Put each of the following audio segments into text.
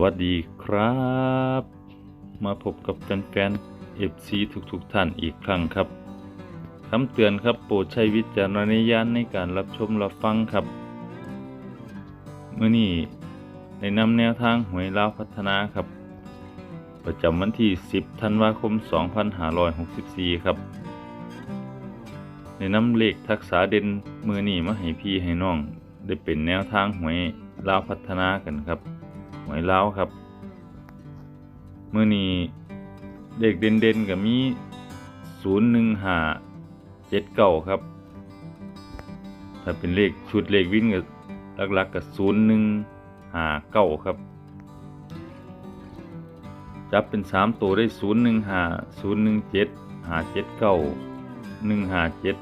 วัสดีครับ มาพบกับแฟนๆ FC ทุกๆท่านอีกครั้งครับคำเตือนครับโปรดใช้วิจารณญาณในการรับชมรับฟังครับเมื่อนี้ในนำแนวทางหวยลาวพัฒนาครับ ประจำวันที่ 10 ธันวาคม 2564 ครับ ในนำเลขทักษะเด่นมือนี้มาให้พี่ให้น้อง ได้เป็นแนวทางหวยลาวพัฒนากันครับ หวยลาวครับมือนี้เด็กเด่นๆกับมีศูนย์หนึ่งหาเจ็ดเก้าครับ ถ้าเป็นเลขชุดเลขวิ่งกับหลักๆกับศูนย์หนึ่งหาเก้าครับ จับเป็นสามตัวได้ศูนย์หนึ่งหาศูนย์หนึ่งเจ็ดหาเจ็ดเก้าหนึ่งหาเจ็ด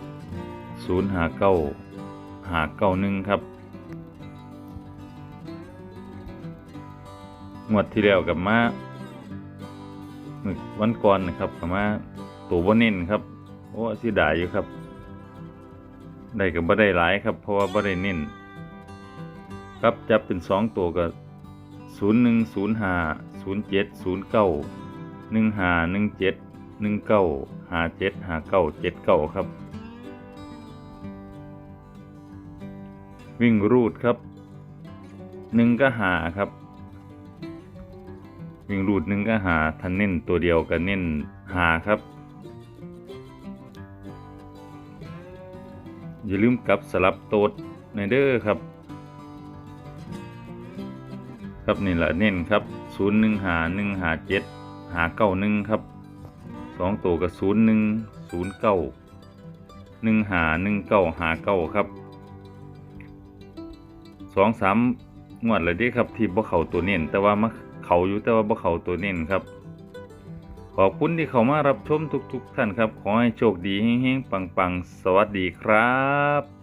ศูนย์หาเก้าหาเก้าหนึ่งครับ งวดที่แล้วกับมามื้อวันก่อนนะครับกับมาตัวบ่เน้นครับโอ้สิดายอยู่ครับ ได้กับบ่ได้หลายครับ เพราะว่าบ่ได้เน้นครับจับเป็นสองตัวก็ศูนย์หนึ่งศูนย์ห้าศูนย์เจ็ดศูนย์เก้าหนึ่งห้าหนึ่งเจ็ดหนึ่งเก้าห้าเจ็ดห้าเก้าเจ็ดเก้าครับ วิ่งรูดครับหนึ่งก็หาครับ วิ่งรูดหนึ่งก็หาทันเน้นตัวเดียวก็เน้นหาครับ อย่าลืมกลับสลับโต๊ดในเด้อครับ ครับนี่แหละเน้นครับศูนย์หนึ่งหาหนึ่งหาเจ็ดหาเก้าหนึ่งครับสองตัวกับศูนย์หนึ่งศูนย์เก้าหนึ่งหาหนึ่งเก้าหาเก้าครับสองสามงวดเลยด้ครับที่บ่เขาตัวเน้นแต่ว่ามา เขาอยู่แต่ว่าบ่เขาตัวเน้นครับ ขอบคุณที่เขามารับชมทุกๆท่านครับ ขอให้โชคดีเฮงๆปังๆ สวัสดีครับ